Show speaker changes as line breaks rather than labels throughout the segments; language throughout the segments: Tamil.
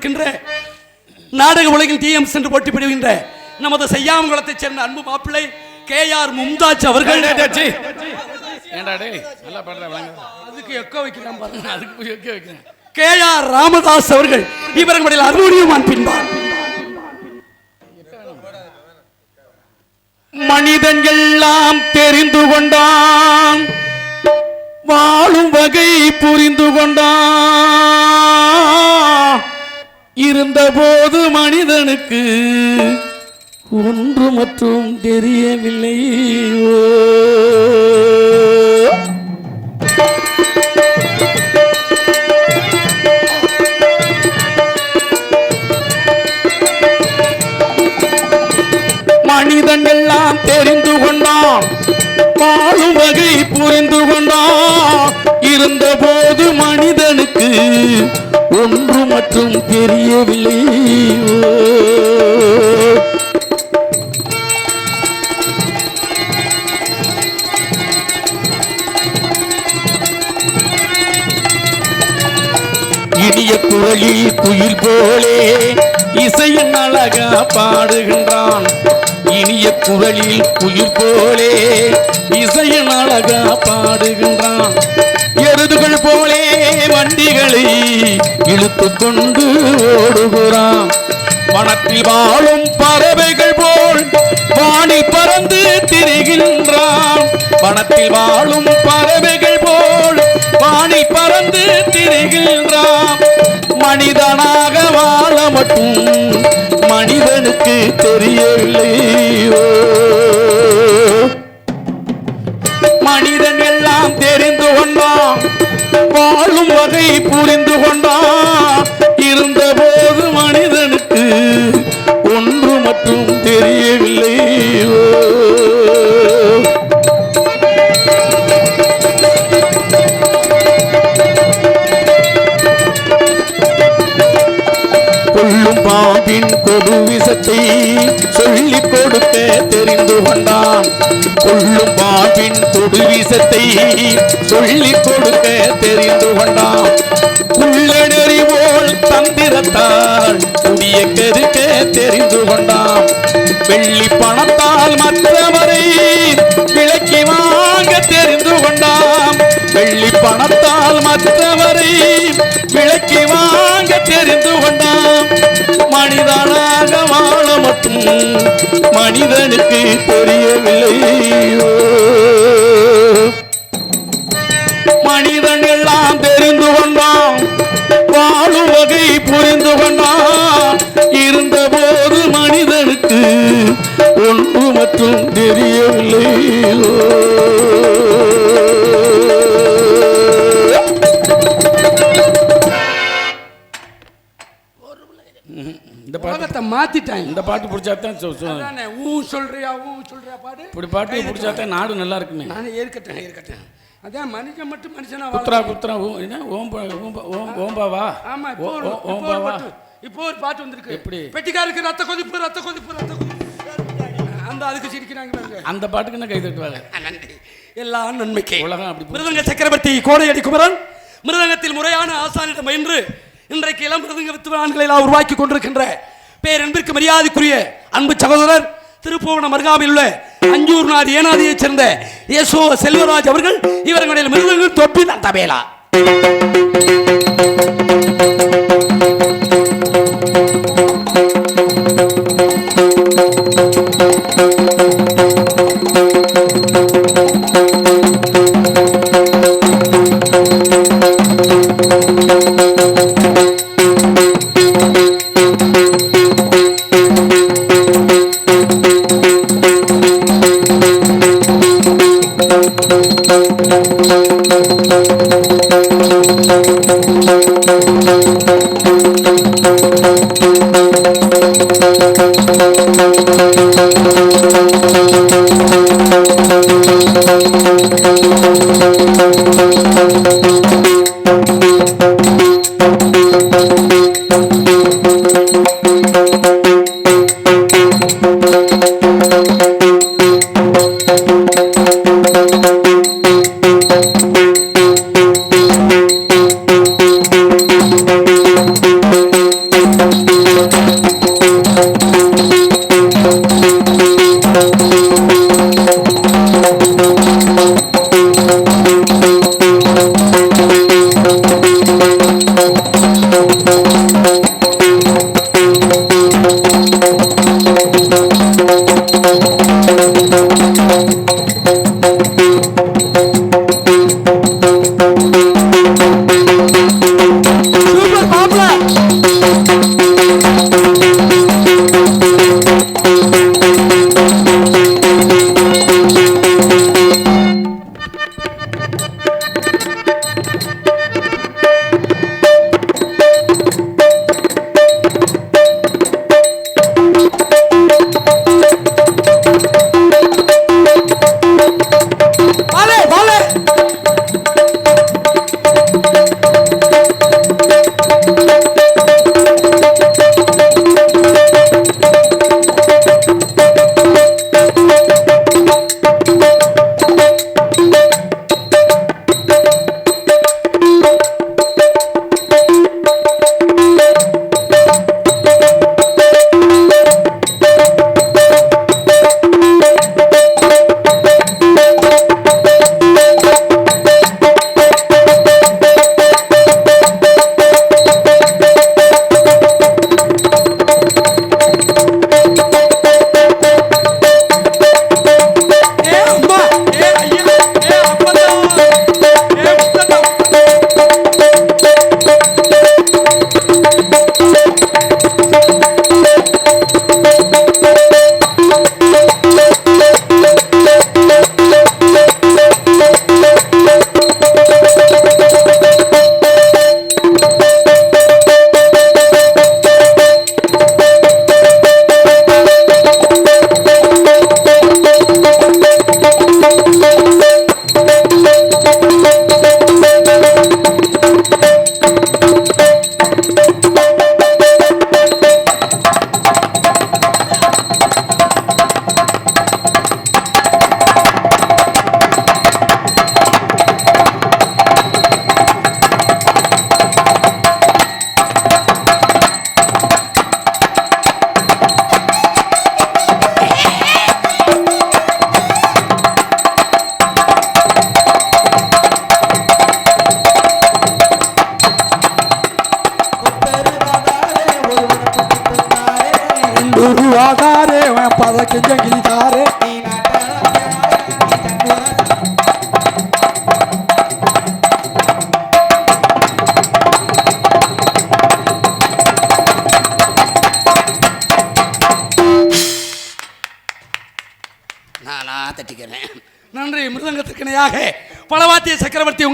கொண்டிருக்கின்ற நாடக உலகில் டிஎம் சென்று போட்டி பிடிக்கின்ற நமது செய்யாமங்குளத்தைச் சேர்ந்த அன்பு மாப்பிள்ளை கே ஆர் மும்தாஜ் அவர்கள்.
ஏண்டா டேய் நல்லா பாடுற விளங்க.
அதுக்கு எக்கோ வைக்கிறான் பாருங்க
அதுக்கு போய் வைக்க வைக்கிறேன்.
கே ஆர் ராமதாஸ் அவர்கள் இவர்களுடைய அருளியுமான் பின்பார்
மனிதன் எல்லாம் தெரிந்து கொண்டான் வாழும் வகை புரிந்து கொண்டான். இருந்தபோது மனிதனுக்கு ஒன்று மற்றும் தெரியவில்லை. ஓ. மனிதன் எல்லாம் தெரிந்து கொண்டான். வாழும் வகை புரிந்து கொண்டான். இருந்தபோது மனிதனுக்கு ஒன்று மற்றும் தெரியவில்லை. இனிய குரலில் குயில் போலே இசையின் அழகா பாடுகின்றான். இனிய குரலில் குயில் போலே இசையின் அழகா பாடுகின்றான். எருதுகள் போலே வண்டிகளை இழுத்து கொண்டு ஓடுகிறான். வனத்தில் வாழும் பறவைகள் போல் வாணி பறந்து திரிகின்றான். வனத்தில் வாழும் பறவைகள் போல் வாணி பறந்து திரிகின்றான். மனிதனாக வாழ மட்டும் மனிதனுக்கு தெரியவில்லையோ? மனிதன் எல்லாம் தெரிந்து கொண்டான். வாழும் வகை புரிந்து கொண்டான். இருந்தபோது மனிதனுக்கு ஒன்று மட்டும் தெரியவில்லை. பாம்பின் கொடு விசத்தை சொல்லிக் கொடுக்க தெரிந்து கொண்டான். கொள்ளும் பாம்பின் கொடு விசத்தை சொல்லிக் கொடுக்க தெரிந்து கொண்டான். உள்ளடறி போல் தந்திரத்தால் குடிய கருக்க தெரிந்து கொண்டான். வெள்ளி பணத்தால் மற்றவரை விளக்கி வாங்க தெரிந்து கொண்டான். வெள்ளி பணத்தால் மற்றவரை விளக்கி வாங்க தெரிந்து கொண்டான். மனிதனாக வாழ மட்டும் மனிதனுக்கு தெரியவில்லை. மனிதன் எல்லாம் தெரிந்து கொண்டான் வாழும் வகை புரிந்து கொண்டான். இருந்த போது மனிதனுக்கு ஒன்று மட்டும் தெரியவில்லை.
உலகத்தை மாத்திட்டாங்க.
இந்த பாட்டு பிடிச்சாதான் சொ- சொ-
அதானே, ஊ சொல்றியா ஊ சொல்றியா பாடு?
இப்படி பாட்டு பிடிச்சாதான் நாடு நல்லா இருக்குமே.
நானே ஏற்கட்டேன் ஏற்கட்டேன் அதான் மனுஷன் மட்டும் மனுஷனா
குத்ரா குத்ரா என்ன? ஓம்பா ஓம்பா ஓம் ஓம்பாவா?
ஆமா
ஓம்பாவா?
இப்போ ஒரு பாட்டு வந்திருக்கு.
எப்படி?
பெட்டிக்காருக்கு ரத்த கொதிப்பு ரத்த கொதிப்பு ரத்த கொதிப்பு. அந்த அதுக்கு சிரிக்கிறாங்க.
அந்த பாட்டுக்கு என்ன கை தட்டுவாங்க?
நன்றி. எல்லாம் நன்மைக்கே.
உலகம் அப்படி.
மிருதங்க சக்கரவர்த்தி கோடையடி குமரன் மிருதங்கத்தில் முறையான ஆசானிடம் பயின்று இன்றைக்கு இளம் மிருதங்க வித்துவான்களை எல்லாம் உருவாக்கி கொண்டிருக்கின்ற பேரன்பிற்கு மரியாதைக்குரிய அன்பு சகோதரர் திருப்புவனம் அருகாமையில் உள்ள அஞ்சூர் நாடு ஏனாதியைச் சேர்ந்த யசோ செல்வராஜ் அவர்கள் இவர்களுடைய மிருதங்கள் தொப்பி தபேலா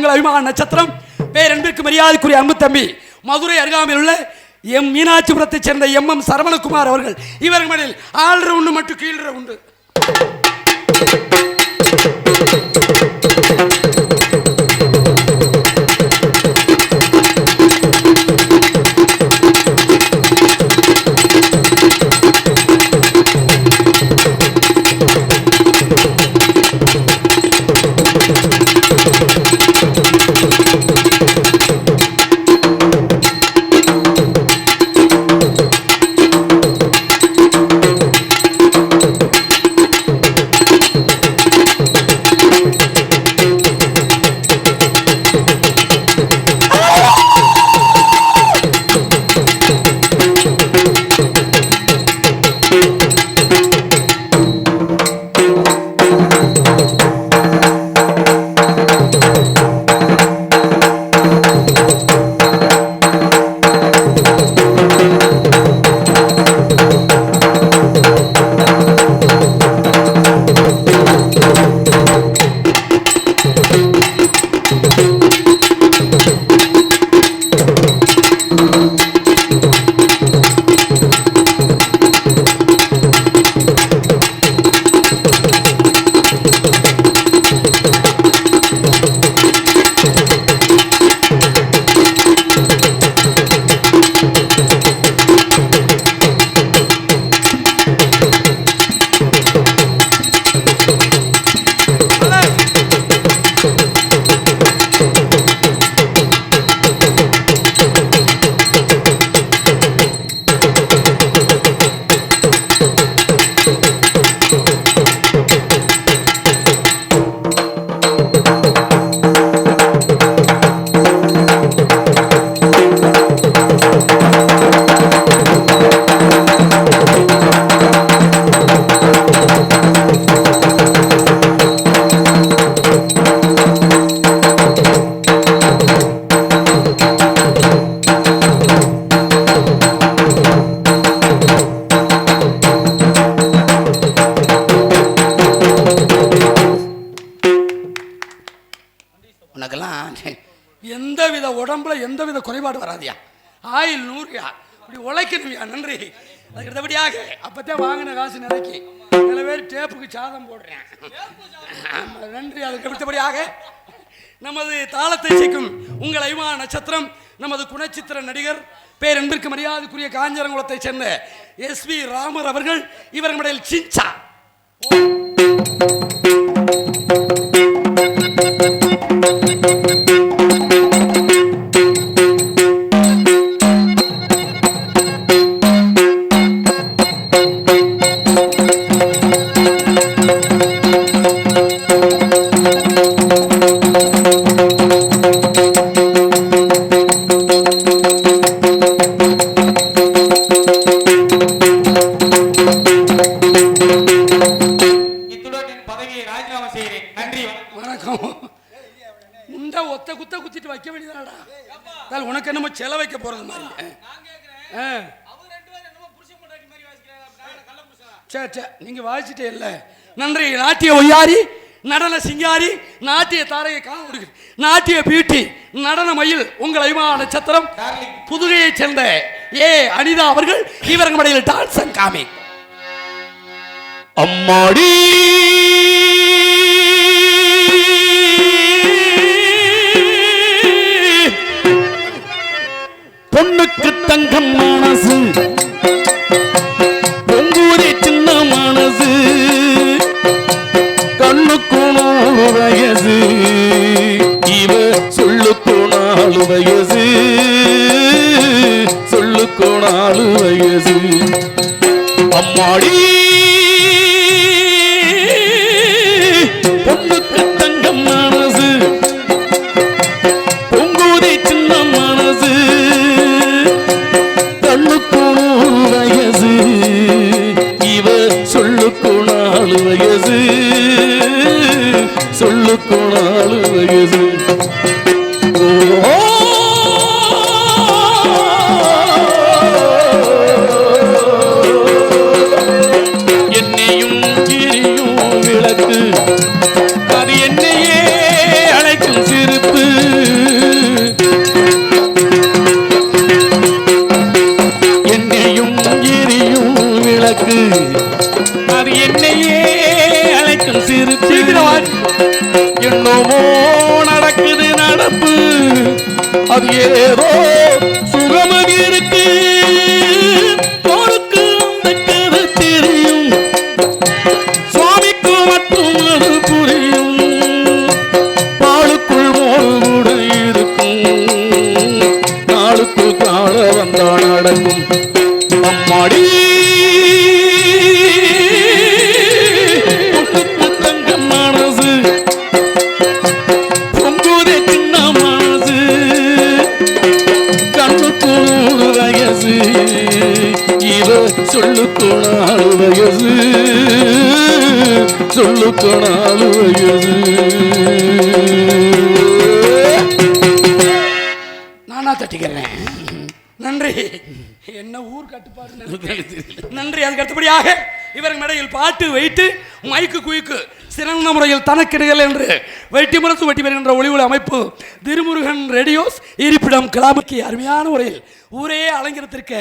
உங்கள் அபிமான நட்சத்திரம் பேரன்பிற்கு மரியாதைக்குரிய அன்பு தம்பி மதுரை அருகாமையில் உள்ள எம் மீனாட்சிபுரத்தைச் சேர்ந்த எம் எம் சரவணகுமார் அவர்கள் இவர்களில் ஆள்ற உண்டு மட்டும் கீழ்ற உண்டு. அதுக்கு நமது தாளத்தை சிக்கும் உங்கள் ஐமா நட்சத்திரம் நமது குணச்சித்திர நடிகர் பேரன்பிற்கு மரியாதைக்குரிய காஞ்சரங்குளத்தைச் சேர்ந்த எஸ் வி ராமர் அவர்கள் இவர் சிஞ்சா நீங்க வாசிட்டே இல்ல. நன்றி நாட்டிய ஒய்யாரி நடன சிங்காரி நாட்டிய தாரையை காண நாட்டிய பியூட்டி நடன மயில் உங்கள் ஐமா நட்சத்திரம் புதுகையைச் சேர்ந்த ஏ. அனிதா அவர்கள் இவர்கள் மடையில் டான்ஸ் அண்ட் காமி
அம்மாடி. பொண்ணுக்கு தங்கம் அது ஏதோ சுகமதி இருக்க சொல்லுக்கு நாலு வயசு
நானா தட்டிக்கிறேன். நன்றி. என்ன ஊர் கட்டுப்பாடு நன்றி. நன்றி. அதுக்கு அடுத்தபடியாக இவர்கள் மேடையில் பாட்டு வைத்து மைக்கு குயிக்கு சிறந்த முறையில் தனக்கிடைகள் என்று வெட்டி முரசு வெட்டி வருகின்ற ஒளிவுல அமைப்பு திருமுருகன் ரேடியோஸ் இருப்பிடம் கிளாமுக்கு அருமையான முறையில் ஊரே அலங்கரித்திருக்க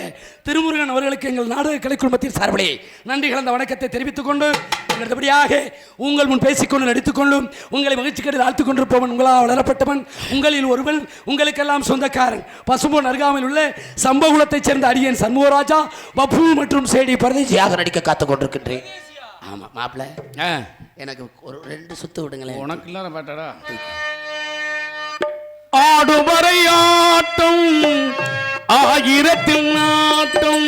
திருமுருகன் அவர்களுக்கு எங்கள் நாடக கலை குடும்பத்தின் சார்பிலே நன்றி கலந்த வணக்கத்தை தெரிவித்துக் கொண்டு அடுத்தபடியாக உங்கள் முன் பேசிக்கொண்டு நடித்துக்கொண்டும் உங்களை மகிழ்ச்சிக்கடி வாழ்த்துக் கொண்டிருப்பவன் உங்களால் வளரப்பட்டவன் உங்களில் ஒருவன் உங்களுக்கெல்லாம் சொந்தக்காரன். பசும்பொன் அருகாமையில் உள்ள சம்பகுலத்தைச் சேர்ந்த அடியன் சண்முகராஜா பப்பு மற்றும் சேடி பரதேசியாக நடிக்க காத்துக் கொண்டிருக்கின்றேன் ஆமா மாப்பிள்ள. எனக்கு ஒரு ரெண்டு சுத்து விடுங்களேன்.
உனக்கு இல்லாத பாட்டாடா. ஆடுவரை ஆட்டம் ஆயிரத்தில் நாட்டம்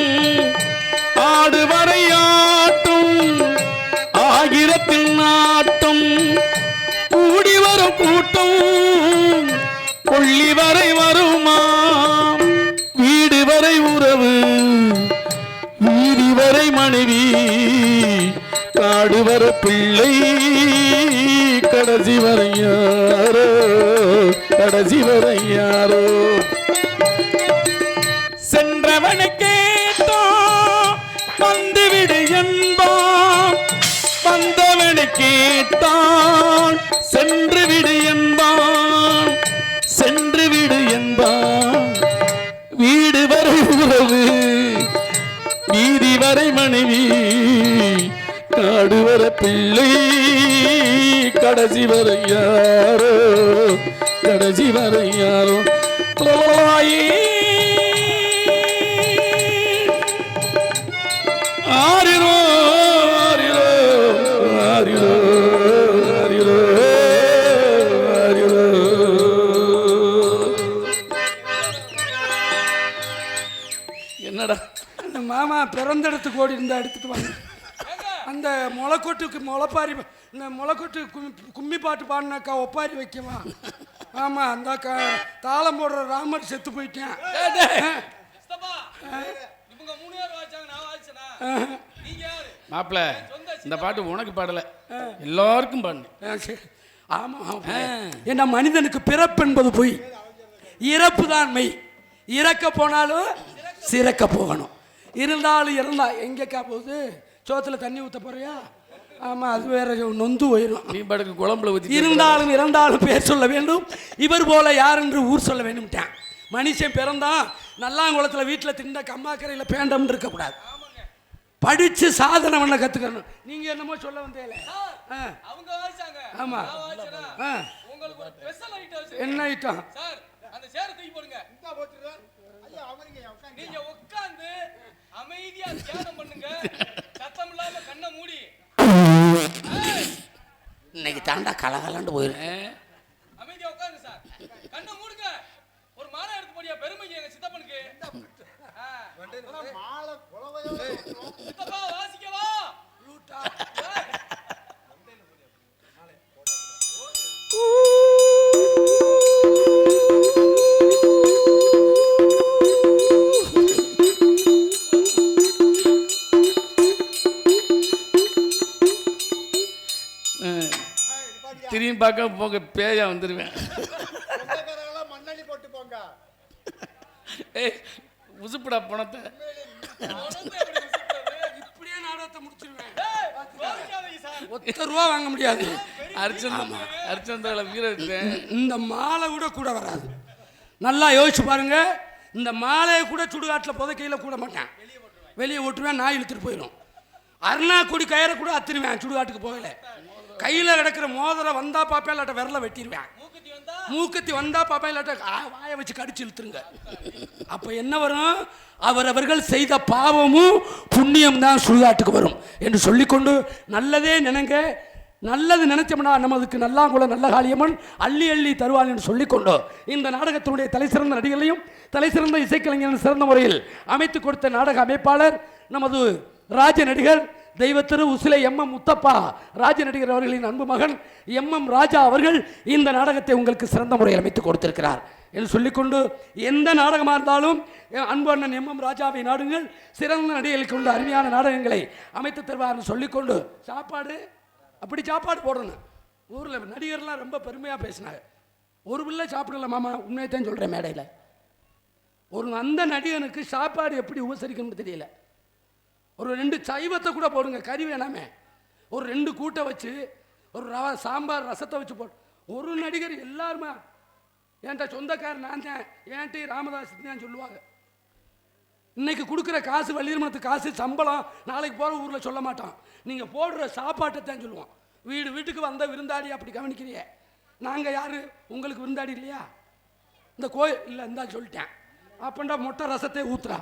ஆடுவரை ஆட்டம். ஆயிரத்தில் நாட்டம் கூடி வரும் கூட்டம் கொள்ளி வரை வருமா வீடு வரை உறவு வீதி வரை மனைவி காடு வர பிள்ளை கடைசி வரையாரோ கடைசி வரையாரோ கேட்டான் சென்று விடு என்பான் சென்று விடு என்பான். வீடு வரை உறவு வீதி வரை மனைவி காடு வர பிள்ளை கடைசி வரை யாரோ கடைசி வரை யாரோ.
கோடி இருந்தா எடுத்துட்டு வாங்க அந்த முளைக்கொட்டுக்கு முளைப்பாரி இந்த முளைக்கொட்டு கும்மி கும்மி பாட்டு பாடினாக்கா ஒப்பாரி வைக்கவா ஆமா அந்த அக்கா தாளம் போடுற ராமர் செத்து போயிட்டேன்.
மாப்பிள இந்த பாட்டு உனக்கு பாடல. எல்லாருக்கும் பாடு.
ஆ, சரி. ஆமா ஆமா. ஏன்னா மனிதனுக்கு பிறப்பு என்பது பொய். இறப்பு தான் மெய். இறக்க போனாலும் சிறக்க போகணும். இருந்தாலும் இறந்தா. எங்கேக்கா போகுது? சோத்துல தண்ணி ஊத்த போறியா? ஆமா அது வேற நொந்து போயிடும்
நீ குழம்புல ஊத்தி
இருந்தாலும் இறந்தாலும் பேர் சொல்ல வேண்டும். இவர் போல யார் என்று ஊர் சொல்ல வேண்டும்ட்டான். மனுஷன் பிறந்தான். நல்லாங்குளத்தில் வீட்டில் திண்ட கம்மாக்கரையில் பேண்டம்னு இருக்கக்கூடாது. படிச்சு சாதனை பண்ண கத்துக்கணும். நீங்க என்னமோ சொல்ல வந்தேல. ஆமா. ஆ,
உங்களுக்கு ஒரு ஸ்பெஷல் ஐட்டம் வச்சிருக்கேன்
என்ன ஐட்டம்
சார் அந்த சேர தூக்கி போடுங்க. நீங்க உட்கார்ந்து அமைதியா தியானம் பண்ணுங்க. சத்தம் இல்லாம கண்ணை மூடி.
இன்னைக்கு தாண்டா கலகலண்டு போயிடும்
அமைதியா உட்காருங்க சார். கண்ணை மூடுங்க. ஒரு மாலை எடுத்து போடியா பெருமைக்கு எங்க சித்தப்பனுக்கு. சித்தப்பா வாசிக்கவா?
பார்க்க போக பேயா வந்துடுவேன்
சொந்தக்காரங்களாம் மண்ணள்ளி போட்டு போங்க.
ஏய் உசுப்புடா பணத்தை.
இப்படியே நாடகத்தை முடிச்சிருவேன். ஒத்த ரூபா வாங்க முடியாது.
அரிச்சந்திர அரிச்சந்திர வீர இருக்கேன்
இந்த மாலை கூட கூட வராது. நல்லா யோசிச்சு பாருங்க. இந்த மாலையை கூட சுடுகாட்டில் புதைக்கையில் கூட மாட்டேன். வெளியே ஓட்டுருவேன். நாய் இழுத்துட்டு போயிடும் அருணா கொடி கயிறை கூட அத்திருவேன் சுடுகாட்டுக்கு போகல. கையில் கிடக்கிற மோதிரம் வந்தா பாப்பேன் இல்லாட்ட விரல வெட்டிடுவேன்
மூக்குத்தி வந்தா?
பாப்பா இல்லாட்ட வாயை வச்சு கடிச்சு இழுத்துருங்க. அப்ப என்ன வரும்? அவரவர்கள் செய்த பாவமும் புண்ணியம் தான் சுடுகாட்டுக்கு வரும். என்று சொல்லிக்கொண்டு நல்லதே நினைங்க. நல்லது நினைச்சோம்னா நமதுக்கு நல்லாங்குளம் நல்ல காளியம்மன் அள்ளி அள்ளி தருவாள் என்று சொல்லிக்கொண்டு இந்த நாடகத்தினுடைய தலை சிறந்த நடிகர்களையும் தலை சிறந்த இசைக்கலைஞர்கள் சிறந்த முறையில் அமைத்து கொடுத்த நாடக அமைப்பாளர் நமது ராஜ நடிகர் தெய்வத்திரு உசிலை எம் எம் முத்தப்பா ராஜ நடிகர் அவர்களின் அன்பு மகன் எம் எம் ராஜா அவர்கள் இந்த நாடகத்தை உங்களுக்கு சிறந்த முறையில் அமைத்து கொடுத்திருக்கிறார் என்று சொல்லிக்கொண்டு எந்த நாடகமாக இருந்தாலும் அன்பு அண்ணன் எம் எம் ராஜாவை நாடுங்கள் சிறந்த நடிகர்களுக்கு கொண்டு அருமையான நாடகங்களை அமைத்து தருவார்னு சொல்லிக்கொண்டு சாப்பாடு? அப்படி சாப்பாடு போடணும். ஊரில் நடிகர்லாம் ரொம்ப பெருமையாக பேசினாங்க. ஒரு பிள்ளை சாப்பிடல மாமா உண்மையை தான் சொல்கிறேன் மேடையில். ஒரு அந்த நடிகனுக்கு சாப்பாடு எப்படி உபசரிக்கணும்னு தெரியல. ஒரு ரெண்டு சைவத்தை கூட போடுங்க கறி வேணாமே. ஒரு ரெண்டு கூட்டை வச்சு ஒரு ரவ சாம்பார் ரசத்தை வச்சு போடு. ஒரு நடிகர் எல்லாருமே? என்கிட்ட சொந்தக்காரர் நான் தான் ஏன்ட்டி ராமதாஸ் தான் சொல்லுவாங்க? இன்னைக்கு கொடுக்குற காசு வள்ளிருமணத்து காசு சம்பளம் நாளைக்கு போகிற ஊரில் சொல்ல மாட்டோம் நீங்கள் போடுற சாப்பாட்டை தான் சொல்லுவோம் வீடு வீட்டுக்கு வந்த விருந்தாடி அப்படி கவனிக்கிறியே? நாங்கள் யார்? உங்களுக்கு விருந்தாடி இல்லையா? இந்த கோயில் இல்லை இருந்தால் சொல்லிட்டேன். அப்பண்டா மொட்டை ரசத்தை ஊத்துறா.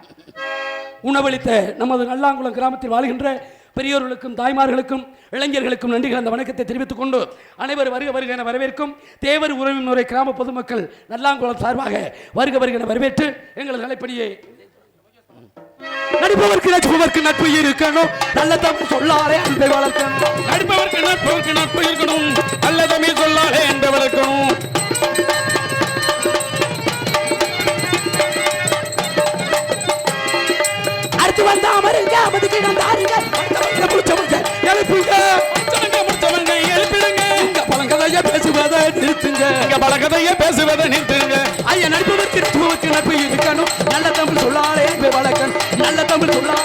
உணவளித்த நமது நல்லாங்குளம் கிராமத்தில் வாழ்கின்ற பெரியோர்களுக்கும் தாய்மார்களுக்கும் இளைஞர்களுக்கும் நன்றிகள். அந்த வணக்கத்தை தெரிவித்துக் கொண்டு அனைவர் வருக வருக என வரவேற்கும் தேவர் உறவின் கிராம பொதுமக்கள் நல்லாங்குளம் சார்பாக வருக வருக என வரவேற்று எங்களது நிலைப்படியே நடிப்பவர்க்கு நடிப்பவர்க்கு நட்பு இருக்கணும். நல்ல தப்பு சொல்லாரே அன்பை வளர்க்கணும்.
நடிப்பவர்க்கு நட்பவர்க்கு நட்பு இருக்கணும்.
எழுப்புங்க பழங்கதைய பேசுவதை நிறுத்துங்க.
இங்க பேசுவதை நிறுத்துங்க.
ஐயா நட்பு இருக்கணும். நல்ல தமிழ் சொல்லாரே அன்பை வளர்க்கணும் நல்ல தமிழ் சொல்லா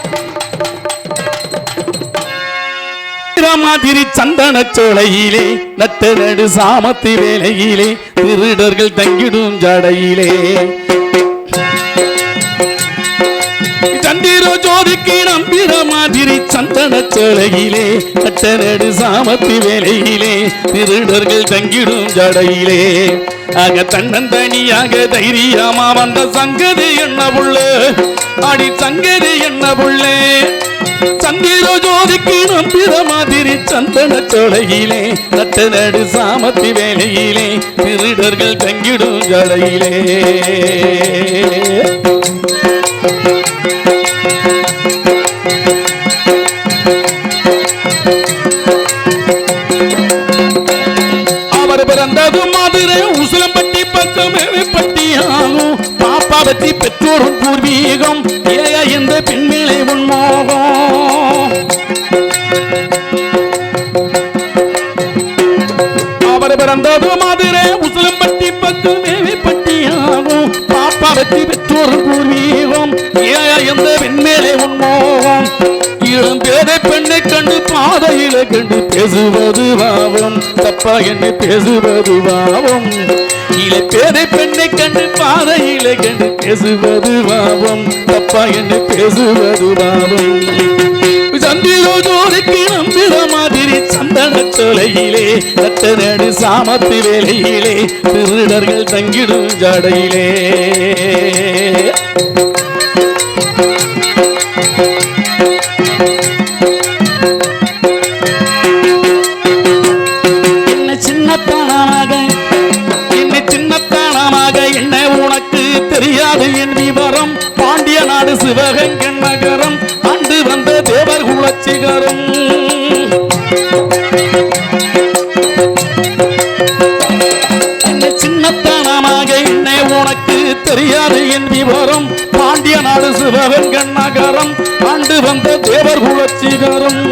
மாதிரி சந்தன சோலையிலே நட்ட நடு சாமத்தி வேலையிலே திருடர்கள் தங்கிடும் ஜடையிலே. சந்திர ஜோதிக்கு நம்பிற மாதிரி சந்தன சோலையிலே நட்ட நடு வேலையிலே திருடர்கள் தங்கிடும் ஜடையிலே. ஆக தன்னந்தனியாக தைரியமா வந்த சங்கதி என்ன புள்ள? அடி சங்கதி என்ன புள்ளே? சந்திர ஜோதிக்கு நம்பிற மாதிரி சந்தன சோலையிலே நட்ட நடு சாமத்தி வேலையிலே திருடர்கள் தங்கிடும் ஜடையிலே. பற்றி பெற்றோரும் பூர்வீகம் ஏய இந்த பெண்மேலை உன்மோகம். அவர் பிறந்தது மதுரை உசலம்பட்டி பக்கம் வேவிப்பட்டியாகும் பாப்பா பற்றி பெற்றோரும் பூர்வீகம் ஏய இந்த பெண்மேலை உன்மோகம். வாயில கண்டு பேசுவது பாவம். தப்பா என்ன பேசுவது பாவம். இல பேரை பெண்ணை கண்டு பாதையில கண்டு பேசுவது பாவம். தப்பா என்ன பேசுவது பாவம். சந்திரோ ஜோதிக்கு நம்பிற மாதிரி சந்தன சோலையிலே கட்டநடு சாமத்து வேலையிலே திருடர்கள் தங்கிடும் ஜடையிலே. சின்னத்தனமாக என்னை உனக்கு தெரியாது என் விவரம். பாண்டிய நாடு சிவகங்கை நகரம். ஆண்டு வந்த தேவர் குலச்சிகரம்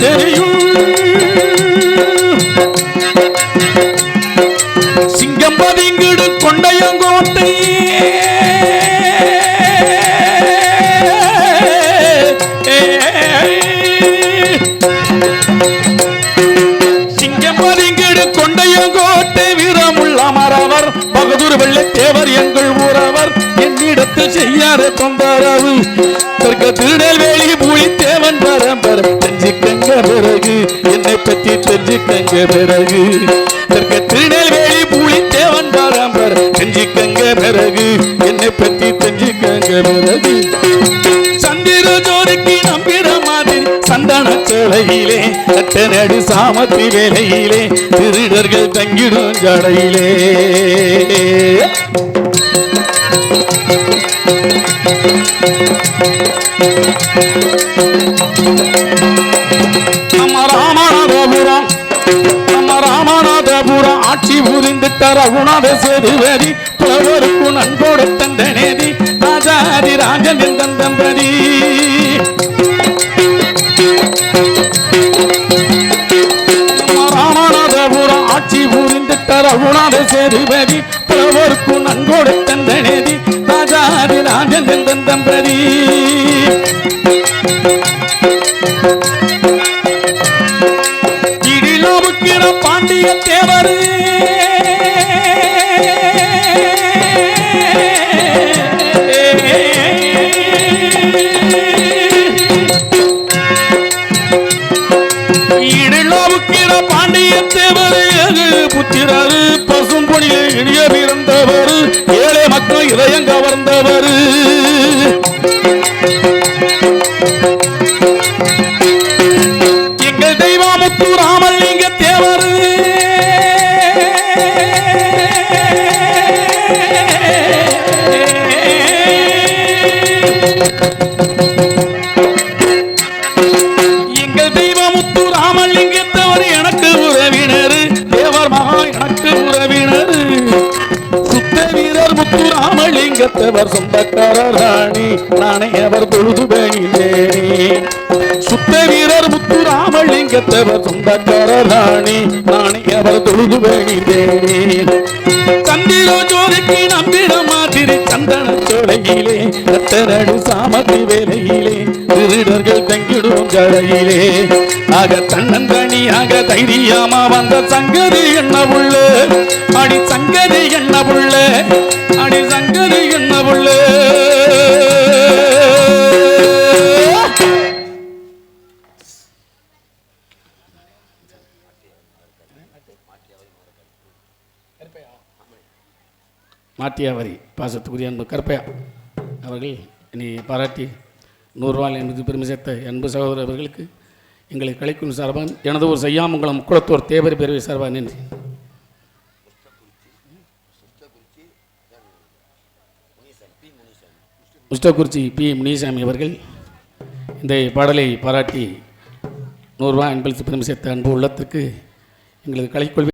தெரியும் சிங்கம் பதுங்கிடு கொண்டையங்கோட்டை. சிங்கம் பதுங்கிடு கொண்டையங்கோட்டை வீரமுள்ள மறவர் பகதூர் வெள்ளத்தேவர் எங்கள் ஊரவர். என்னிடத்தில் செய்யாத தொந்தரவு. தெற்கு திருநெல்வேலி கங்க பிறகு தெற்க திருநெல்வேலி புலித்தேவன் பரம்பர கங்க பிறகு என்னை பற்றி கங்க பிறகு. சந்திர ஜோதிக்கு நம்பிற மாதிரி சந்தன சேலையிலே கட்ட சாமத்தி வேலையிலே திருடர்கள் தங்கிடும் ஜடையிலே. நம்ம ராமநாதபுரம் நம்ம ராமநாதபுரம் ஆட்சி புரிந்துட்ட ரகுநாத சேதுவரி புலவருக்கு நண்போடு தந்த நேதி ராஜாதி ராஜன் தந்தம்பதி ராமநாதபுரம் ஆட்சி புரிந்துட்ட ரகுநாத சேதுவரி புலவருக்கு நண்போடு தந்த நேதி ராஜாதி ராஜன் தந்தம்பதி Thank you. பாண்டிய தேவர். இடிலோவுக்கிற பாண்டிய தேவர் ஏழு புத்திரரு பசும்பொழியில் இடிய பிறந்தவர் ஏழை மக்கள் இதயம் கவர்ந்தவர் பக்கர சொந்தக்காரர் ராணி நானே அவர் தொழுது பணிந்தேனே சந்திரோ ஜோதிக்கு நம்பிட மாதிரி சந்தன சோலையிலே கத்தரடு சாமதி வேலையிலே திருடர்கள் தங்கிடும் கடையிலே ஆக தன்னந்தனியாக தைரியமா வந்த சங்கதி என்ன உள்ள அடி சங்கதி என்ன உள்ள அடி சங்கதி என்ன உள்ள மாட்டியாவரி பாசத்துக்குரிய அன்பு கருப்பையா அவர்கள் என்னை பாராட்டி நூறுவாள் என்பது பெருமை சேர்த்த அன்பு சகோதரர் அவர்களுக்கு எங்களை கலைக்கும் சார்பாக எனது ஒரு செய்யாமங்கலம் குளத்தோர் தேவர் பேரவை சார்பாக நின்று. முஸ்டகுறிச்சி பி முனிசாமி அவர்கள் இந்த பாடலை பாராட்டி நூறுரூவா அன்பளித்து பெருமை சேர்த்த அன்பு உள்ளத்திற்கு எங்களது கலைக்கொள்வி